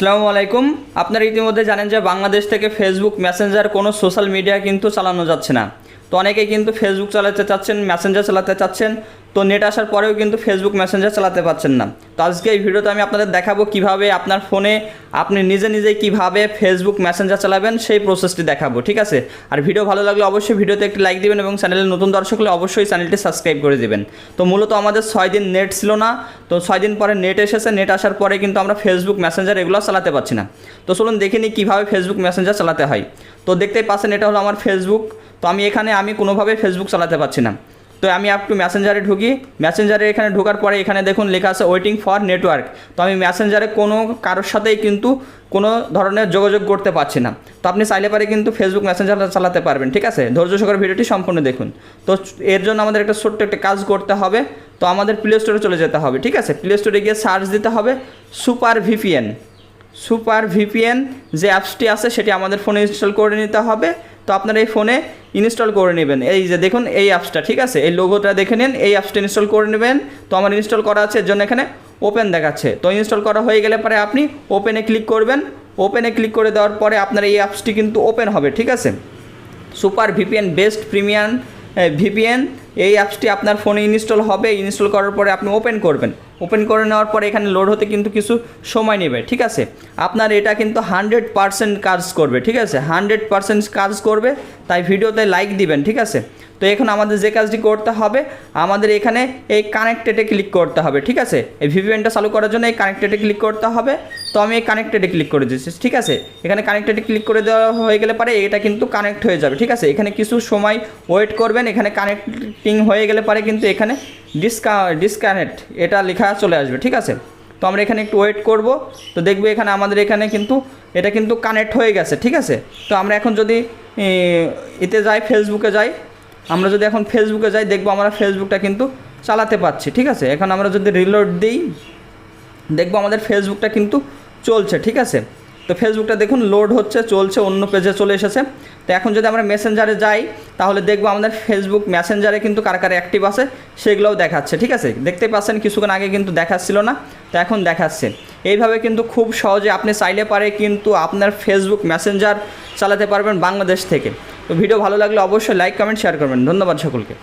আসসালামু আলাইকুম। আপনারা ইতিমধ্যে জানেন যে বাংলাদেশ থেকে ফেসবুক মেসেঞ্জার কোনো সোশ্যাল মিডিয়া কিন্তু চালানো যাচ্ছে না। তো অনেকেই কিন্তু ফেসবুক চালাতে চাচ্ছেন মেসেঞ্জার চালাতে চাচ্ছেন, তো নেট আসার পরেও কিন্তু ফেসবুক মেসেঞ্জার চালাতে পারছেন না। তো আজকে এই ভিডিওতে আমি আপনাদের দেখাবো কীভাবে আপনার ফোনে আপনি নিজে নিজেই কীভাবে ফেসবুক মেসেঞ্জার চালাবেন, সেই প্রসেসটি দেখাবো, ঠিক আছে? আর ভিডিও ভালো লাগলে অবশ্যই ভিডিওতে একটি লাইক দিবেন এবং চ্যানেলে নতুন দর্শক হলে অবশ্যই চ্যানেলটি সাবস্ক্রাইব করে দেবেন। তো মূলত আমাদের ছয় দিন নেট ছিল না, তো ছয় দিন পরে নেট এসেছে নেট আসার পরে কিন্তু আমরা ফেসবুক মেসেঞ্জার এগুলো চালাতে পারছি না। তো চলুন দেখে নিই কীভাবে ফেসবুক মেসেঞ্জার চালাতে হয়। তো দেখতেই পাচ্ছেন, এটা হলো আমার ফেসবুক তো আমি এখানে আমি কোনোভাবে ফেসবুক চালাতে পারছি না। তো আমি একটু মেসেঞ্জারে ঢুকি। মেসেঞ্জারে এখানে ঢোকার পরে এখানে দেখুন লেখা আছে ওয়েটিং ফর নেটওয়ার্ক তো আমি মেসেঞ্জারে কোনো কারোর সাথেই কিন্তু কোনো ধরনের যোগাযোগ করতে পারছি না। তো আপনি চাইলে পারে কিন্তু ফেসবুক মেসেঞ্জার চালাতে পারবেন, ঠিক আছে? ধৈর্য সহকারে ভিডিওটি সম্পূর্ণ দেখুন। তো এর জন্য আমাদের একটা ছোট্ট একটা কাজ করতে হবে। তো আমাদের প্লে স্টোরে চলে যেতে হবে, ঠিক আছে? প্লে স্টোরে গিয়ে সার্চ দিতে হবে সুপার ভিপিএন সুপার ভিপিএন যে অ্যাপসটি আছে সেটি আমাদের ফোনে ইনস্টল করে নিতে হবে। তো আপনারা এই ফোনে ইনস্টল করে নেবেন। এই যে দেখুন, এই অ্যাপসটা ঠিক আছে? এই লোগোটা দেখে নিন, এই অ্যাপসটা ইনস্টল করে নেবেন। তো আমার ইনস্টল করা আছে, এর জন্য এখানে ওপেন দেখাচ্ছে। তো ইনস্টল করা হয়ে গেলে পরে আপনি ওপেনে ক্লিক করবেন। ওপেনে ক্লিক করে দেওয়ার পরে আপনার এই অ্যাপসটি কিন্তু ওপেন হবে, ঠিক আছে? Super VPN best premium VPN এই অ্যাপসটি আপনার ফোনে ইনস্টল হবে ইনস্টল করার পরে আপনি ওপেন করবেন। ওপেন করে নেওয়ার পরে এখানে লোড হতে কিন্তু কিছু সময় নেবে, ঠিক আছে? আপনার এটা কিন্তু হান্ড্রেড পারসেন্ট কাজ করবে, ঠিক আছে? হান্ড্রেড পারসেন্ট কাজ করবে, তাই ভিডিওতে লাইক দিবেন, ঠিক আছে? তো এখন আমাদের যে কাজটি করতে হবে, আমাদের এখানে এই কানেক্টেডে ক্লিক করতে হবে, ঠিক আছে? এই ভিপিএনটা চালু করার জন্য এই কানেক্টেডে ক্লিক করতে হবে। তো আমি এই কানেক্টেডে ক্লিক করে দিচ্ছি ঠিক আছে? এখানে কানেক্টেডে ক্লিক করে দেওয়া হয়ে গেলে পরে এটা কিন্তু কানেক্ট হয়ে যাবে, ঠিক আছে? এখানে কিছু সময় ওয়েট করবেন, এখানে কানেক্টিং হয়ে গেলে পরে কিন্তু এখানে ডিসকা ডিসকানেক্ট এটা লেখা চলে আসবে, ঠিক আছে? তো আমরা এখানে একটু ওয়েট করব, তো দেখবে এখানে আমাদের এখানে কিন্তু, এটা কিন্তু কানেক্ট হয়ে গেছে, ঠিক আছে? তো আমরা এখন যদি এতে যাই ফেসবুকে যাই, আমরা যদি এখন ফেসবুকে যাই, দেখব আমরা ফেসবুকটা কিন্তু চালাতে পারছি, ঠিক আছে? এখন আমরা যদি রিলোড দিই দেখব আমাদের ফেসবুকটা কিন্তু চলছে, ঠিক আছে? তো ফেসবুকটা দেখুন লোড হচ্ছে, চলছে, অন্য পেজে চলে এসেছে। তো এখন যদি আমরা মেসেঞ্জারে যাই, তাহলে দেখব আমাদের ফেসবুক মেসেঞ্জারে কিন্তু কার কার অ্যাক্টিভ আছে, সেগুলোও দেখাচ্ছে, ঠিক আছে? দেখতেই পাচ্ছেন, কিছুক্ষণ আগে কিন্তু দেখাচ্ছিল না, তো এখন দেখাচ্ছে। এইভাবে কিন্তু খুব সহজে আপনি চাইলে পারে কিন্তু আপনার ফেসবুক মেসেঞ্জার চালাতে পারবেন বাংলাদেশ থেকে। তো ভিডিও ভালো লাগলে অবশ্যই লাইক কমেন্ট শেয়ার করবেন। ধন্যবাদ সকলকে।